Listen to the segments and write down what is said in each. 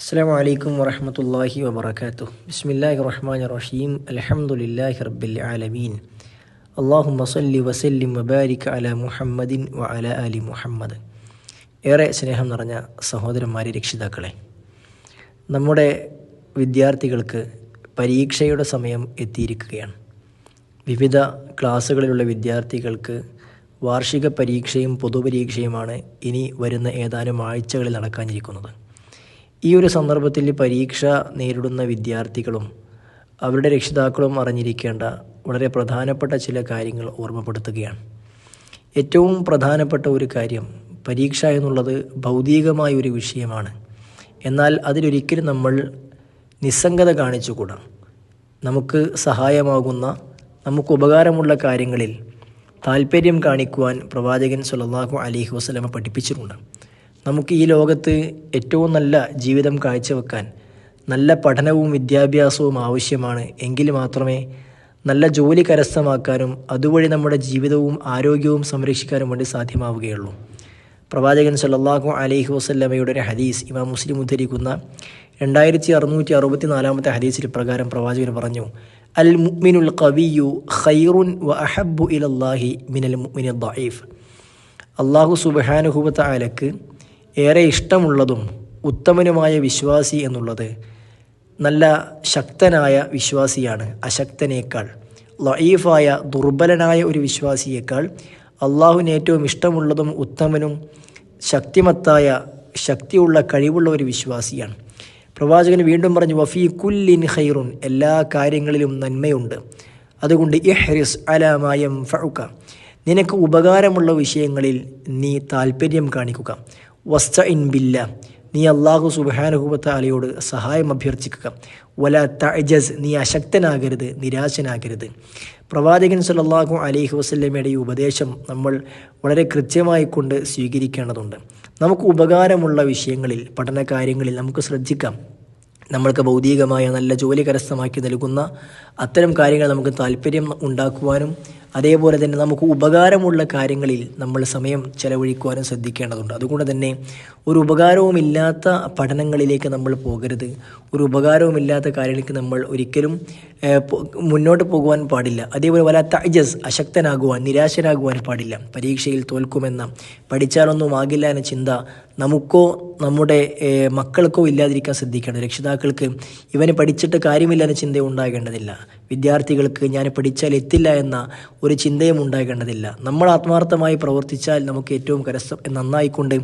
അസ്സാം വലൈക്കും വറഹമത്തല്ലാഹി വബർക്കാത്തു ബിസ്മില്ലാഹി റഹ്മാൻ റഹീം അലഹമുല്ലാ റബ്ബിൽ ആലമീൻ. അള്ളാഹു വസല്ലി വസല്ലിം വബാരിക് അല മുഹമ്മദിൻ വ അല അലി മുഹമ്മദ്. ഏറെ സ്നേഹം നിറഞ്ഞ സഹോദരന്മാരെ രക്ഷിതാക്കളെ നമ്മുടെ വിദ്യാർത്ഥികൾക്ക് പരീക്ഷയുടെ സമയം എത്തിയിരിക്കുകയാണ്. വിവിധ ക്ലാസ്സുകളിലുള്ള വിദ്യാർത്ഥികൾക്ക് വാർഷിക പരീക്ഷയും പൊതുപരീക്ഷയുമാണ് ഇനി വരുന്ന ഏതാനും ആഴ്ചകളിൽ നടക്കാനിരിക്കുന്നത്. ഈ ഒരു സന്ദർഭത്തിൽ പരീക്ഷ നേരിടുന്ന വിദ്യാർത്ഥികളും അവരുടെ രക്ഷിതാക്കളും അറിഞ്ഞിരിക്കേണ്ട വളരെ പ്രധാനപ്പെട്ട ചില കാര്യങ്ങൾ ഓർമ്മപ്പെടുത്തുകയാണ്. ഏറ്റവും പ്രധാനപ്പെട്ട ഒരു കാര്യം പരീക്ഷ എന്നുള്ളത് ഭൗതികമായ ഒരു വിഷയമാണ്. എന്നാൽ അതിലൊരിക്കലും നമ്മൾ നിസ്സംഗത കാണിച്ചുകൂടാ. നമുക്ക് സഹായമാകുന്ന നമുക്ക് ഉപകാരമുള്ള കാര്യങ്ങളിൽ താല്പര്യം കാണിക്കുവാൻ പ്രവാചകൻ സുലല്ലാഹു അലിഹി വസ്ലമ പഠിപ്പിച്ചിട്ടുണ്ട്. നമുക്ക് ഈ ലോകത്ത് ഏറ്റവും നല്ല ജീവിതം കാഴ്ചവെക്കാൻ നല്ല പഠനവും വിദ്യാഭ്യാസവും ആവശ്യമാണ് എങ്കിൽ മാത്രമേ നല്ല ജോലി കരസ്ഥമാക്കാനും അതുവഴി നമ്മുടെ ജീവിതവും ആരോഗ്യവും സംരക്ഷിക്കാനും വേണ്ടി സാധ്യമാവുകയുള്ളൂ. പ്രവാചകൻ സല്ലാഹു അലൈഹി വസല്ലമയുടെ ഒരു ഹദീസ് ഇമാം മുസ്ലിം ഉദ്ധരിക്കുന്ന രണ്ടായിരത്തി അറുന്നൂറ്റി അറുപത്തി നാലാമത്തെ ഹദീസിൽ പ്രകാരം പ്രവാചകൻ പറഞ്ഞു അൽ മുഅ്മിനുൽ ഖവിയു ഖൈറുൻ വ അഹബ്ബു ഇലല്ലാഹി മിനൽ മുഅ്മിനിൽ ദഈഫ്. അള്ളാഹു സുബ്ഹാനഹു തആലക്ക് ഏറെ ഇഷ്ടമുള്ളതും ഉത്തമനുമായ വിശ്വാസി എന്നുള്ളത് നല്ല ശക്തനായ വിശ്വാസിയാണ് അശക്തനേക്കാൾ. ലൈഫായ ദുർബലനായ ഒരു വിശ്വാസിയേക്കാൾ അള്ളാഹുവിന് ഏറ്റവും ഇഷ്ടമുള്ളതും ഉത്തമനും ശക്തിമത്തായ ശക്തിയുള്ള കഴിവുള്ള ഒരു വിശ്വാസിയാണ്. പ്രവാചകൻ വീണ്ടും പറഞ്ഞു വഫീ കുല്ലിൻ ഖൈറുൻ. എല്ലാ കാര്യങ്ങളിലും നന്മയുണ്ട്. അതുകൊണ്ട് ഇഹ്രിസ് അലാമായം ഫഴുക്ക നിനക്ക് ഉപകാരമുള്ള വിഷയങ്ങളിൽ നീ താല്പര്യം കാണിക്കുക. വസ്ത ഇൻ ബില്ല. നീ അള്ളാഹു സുബാനുഹുബത്താലയോട് സഹായം അഭ്യർത്ഥിക്കുക. വല തജസ് നീ അശക്തനാകരുത് നിരാശനാകരുത്. പ്രവാചകൻ സല്ലല്ലാഹു അലൈഹി വസ്ല്ലമയുടെ ഈ ഉപദേശം നമ്മൾ വളരെ കൃത്യമായി കൊണ്ട് സ്വീകരിക്കേണ്ടതുണ്ട്. നമുക്ക് ഉപകാരമുള്ള വിഷയങ്ങളിൽ പഠനകാര്യങ്ങളിൽ നമുക്ക് ശ്രദ്ധിക്കാം. നമ്മൾക്ക് ഭൗതികമായ നല്ല ജോലി കരസ്ഥമാക്കി നൽകുന്ന അത്തരം കാര്യങ്ങൾ നമുക്ക് താല്പര്യം ഉണ്ടാക്കുവാനും അതേപോലെ തന്നെ നമുക്ക് ഉപകാരമുള്ള കാര്യങ്ങളിൽ നമ്മൾ സമയം ചെലവഴിക്കുവാനും ശ്രദ്ധിക്കേണ്ടതുണ്ട്. അതുകൊണ്ട് തന്നെ ഒരു ഉപകാരവുമില്ലാത്ത പഠനങ്ങളിലേക്ക് നമ്മൾ പോകരുത്. ഒരു ഉപകാരവുമില്ലാത്ത കാര്യങ്ങൾക്ക് നമ്മൾ ഒരിക്കലും മുന്നോട്ട് പോകുവാൻ പാടില്ല. അതേപോലെ വല്ല തജസ് അശക്തനാകുവാൻ നിരാശനാകുവാൻ പാടില്ല. പരീക്ഷയിൽ തോൽക്കുമെന്ന പഠിച്ചാലൊന്നും ആകില്ല എന്ന ചിന്ത നമുക്കോ നമ്മുടെ മക്കൾക്കോ ഇല്ലാതിരിക്കാൻ ശ്രദ്ധിക്കണം രക്ഷിതാക്കൾക്ക് ഇവന് പഠിച്ചിട്ട് കാര്യമില്ല എന്ന ചിന്ത ഉണ്ടാകേണ്ടതില്ല വിദ്യാർത്ഥികൾക്ക് ഞാൻ പഠിച്ചാൽ എത്തില്ല എന്ന ഒരു ചിന്തയും ഉണ്ടാകേണ്ടതില്ല. നമ്മൾ ആത്മാർത്ഥമായി പ്രവർത്തിച്ചാൽ നമുക്ക് ഏറ്റവും കരസ്ഥ നന്നായിക്കൊണ്ട്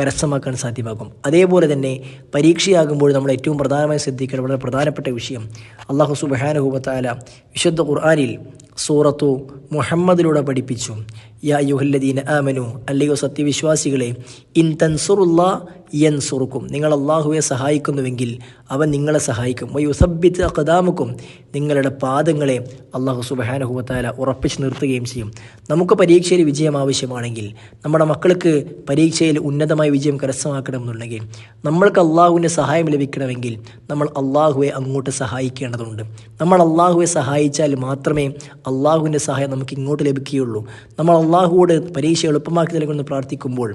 കരസ്ഥമാക്കാൻ സാധ്യമാകും. അതേപോലെ തന്നെ പരീക്ഷയാകുമ്പോൾ നമ്മൾ ഏറ്റവും പ്രധാനമായി ശ്രദ്ധിക്കേണ്ട വളരെ പ്രധാനപ്പെട്ട വിഷയം അള്ളാഹു സുബാനുഹൂബത്താല വിശുദ്ധ ഖുർആാനിൽ സൂറത്തു മുഹമ്മദിലൂടെ പഠിപ്പിച്ചു. യാ യുഹല്ലദീന ആമനു അല്ലയോ സത്യവിശ്വാസികളെ ഇൻ തൻസുറുള്ള യൻ സുറുക്കും നിങ്ങൾ അള്ളാഹുവെ സഹായിക്കുന്നുവെങ്കിൽ അവൻ നിങ്ങളെ സഹായിക്കും. വയുസബിത്ത് അക്കദാമുക്കും നിങ്ങളുടെ പാദങ്ങളെ അള്ളാഹു സുബഹാനഹുവത്താല ഉറപ്പിച്ച് നിർത്തുകയും ചെയ്യും. നമുക്ക് പരീക്ഷയിൽ വിജയം ആവശ്യമാണെങ്കിൽ നമ്മുടെ മക്കൾക്ക് പരീക്ഷയിൽ ഉന്നതമായ വിജയം കരസ്ഥമാക്കണമെന്നുണ്ടെങ്കിൽ നമ്മൾക്ക് അള്ളാഹുവിന്റെ സഹായം ലഭിക്കണമെങ്കിൽ നമ്മൾ അള്ളാഹുവെ അങ്ങോട്ട് സഹായിക്കേണ്ടതുണ്ട്. നമ്മൾ അള്ളാഹുവെ സഹായിച്ചാൽ മാത്രമേ അള്ളാഹുവിന്റെ സഹായം നമുക്ക് ഇങ്ങോട്ട് ലഭിക്കുകയുള്ളൂ. നമ്മൾ അള്ളാഹുവോട് പരീക്ഷ എളുപ്പമാക്കി നൽകുമെന്ന് പ്രാർത്ഥിക്കുമ്പോൾ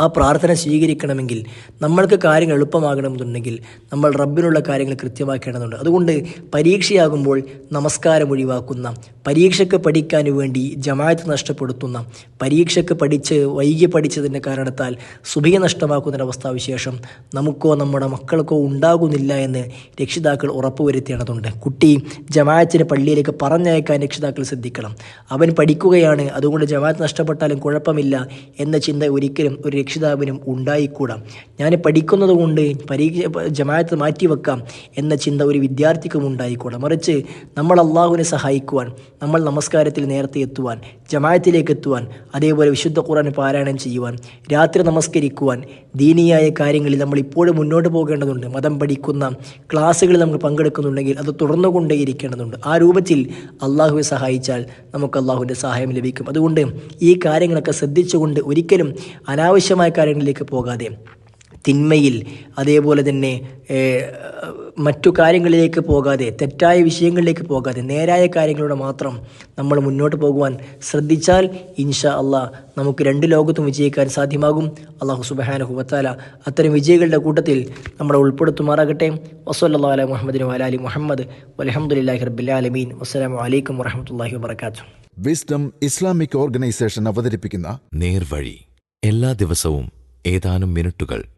ആ പ്രാർത്ഥന സ്വീകരിക്കണമെങ്കിൽ നമ്മൾക്ക് കാര്യങ്ങൾ എളുപ്പമാകണമെന്നുണ്ടെങ്കിൽ നമ്മൾ റബ്ബിനുള്ള കാര്യങ്ങൾ കൃത്യമാക്കേണ്ടതുണ്ട്. അതുകൊണ്ട് പരീക്ഷയാകുമ്പോൾ നമസ്കാരം ഒഴിവാക്കുന്ന പരീക്ഷയ്ക്ക് പഠിക്കാൻ വേണ്ടി ജമാഅത്ത് നഷ്ടപ്പെടുത്തുന്ന പരീക്ഷയ്ക്ക് പഠിച്ച് വൈകി പഠിച്ചതിന്റെ കാരണത്താൽ സുഭിയ നഷ്ടമാക്കുന്നൊരവസ്ഥാവിശേഷം നമുക്കോ നമ്മുടെ മക്കൾക്കോ ഉണ്ടാകുന്നില്ല എന്ന് രക്ഷിതാക്കൾ ഉറപ്പുവരുത്തേണ്ടതുണ്ട് കുട്ടി ജമാഅത്തിന് പള്ളിയിലേക്ക് പറഞ്ഞയക്കാൻ രക്ഷിതാക്കൾ ശ്രദ്ധിക്കണം. അവൻ പഠിക്കുകയാണ് അതുകൊണ്ട് ജമാഅത്ത് നഷ്ടപ്പെട്ടാലും കുഴപ്പമില്ല എന്ന ചിന്ത ഒരിക്കലും ഒരു രക്ഷിതാവിനും ഉണ്ടായിക്കൂടാ. ഞാൻ പഠിക്കുന്നത് കൊണ്ട് പരീക്ഷ ജമാഅത്ത് മാറ്റിവെക്കാം എന്ന ചിന്ത ഒരു വിദ്യാർത്ഥിക്കും ഉണ്ടായിക്കൂടാ. മറിച്ച് നമ്മൾ അള്ളാഹുവിനെ സഹായിക്കുവാൻ നമ്മൾ നമസ്കാരത്തിൽ നേരത്തെ എത്തുവാൻ ജമായത്തിലേക്ക് എത്തുവാൻ അതേപോലെ വിശുദ്ധ ഖുറാൻ പാരായണം ചെയ്യുവാൻ രാത്രി നമസ്കരിക്കുവാൻ ദീനീയായ കാര്യങ്ങളിൽ നമ്മൾ ഇപ്പോഴും മുന്നോട്ട് പോകേണ്ടതുണ്ട്. മതം പഠിക്കുന്ന ക്ലാസ്സുകളിൽ നമുക്ക് പങ്കെടുക്കുന്നുണ്ടെങ്കിൽ അത് തുടർന്നുകൊണ്ടേയിരിക്കേണ്ടതുണ്ട്. ആ രൂപത്തിൽ അള്ളാഹുവെ സഹായിച്ചാൽ നമുക്ക് അള്ളാഹുവിന്റെ സഹായം ലഭിക്കും. അതുകൊണ്ട് ഈ കാര്യങ്ങളൊക്കെ ശ്രദ്ധിച്ചുകൊണ്ട് ഒരിക്കലും അനാവശ്യമായ കാര്യങ്ങളിലേക്ക് പോകാതെ തിന്മയിൽ അതേപോലെ തന്നെ മറ്റു കാര്യങ്ങളിലേക്ക് പോകാതെ തെറ്റായ വിഷയങ്ങളിലേക്ക് പോകാതെ നേരായ കാര്യങ്ങളിലൂടെ മാത്രം നമ്മൾ മുന്നോട്ട് പോകുവാൻ ശ്രദ്ധിച്ചാൽ ഇൻഷാ അള്ളാഹ് നമുക്ക് രണ്ട് ലോകത്തും വിജയിക്കാൻ സാധ്യമാകും. അള്ളാഹു സുബഹാനഹു ഹുബത്താല അത്തരം വിജയികളുടെ കൂട്ടത്തിൽ നമ്മളെ ഉൾപ്പെടുത്തുമാറാകട്ടെ. വസല്ലാ അല മുഹമ്മദിന് വലാലി മുഹമ്മദ്. വലഹമുല്ലാഹി റബ്ബിലാലമീൻ വസ്സലാമു അലൈക്കും വറഹമത്തല്ലാഹി വാത്തു വിസ്ഡം ഇസ്ലാമിക് ഓർഗനൈസേഷൻ അവതരിപ്പിക്കുന്ന നേർവഴി. എല്ലാ ദിവസവും ഏതാനും മിനിറ്റുകൾ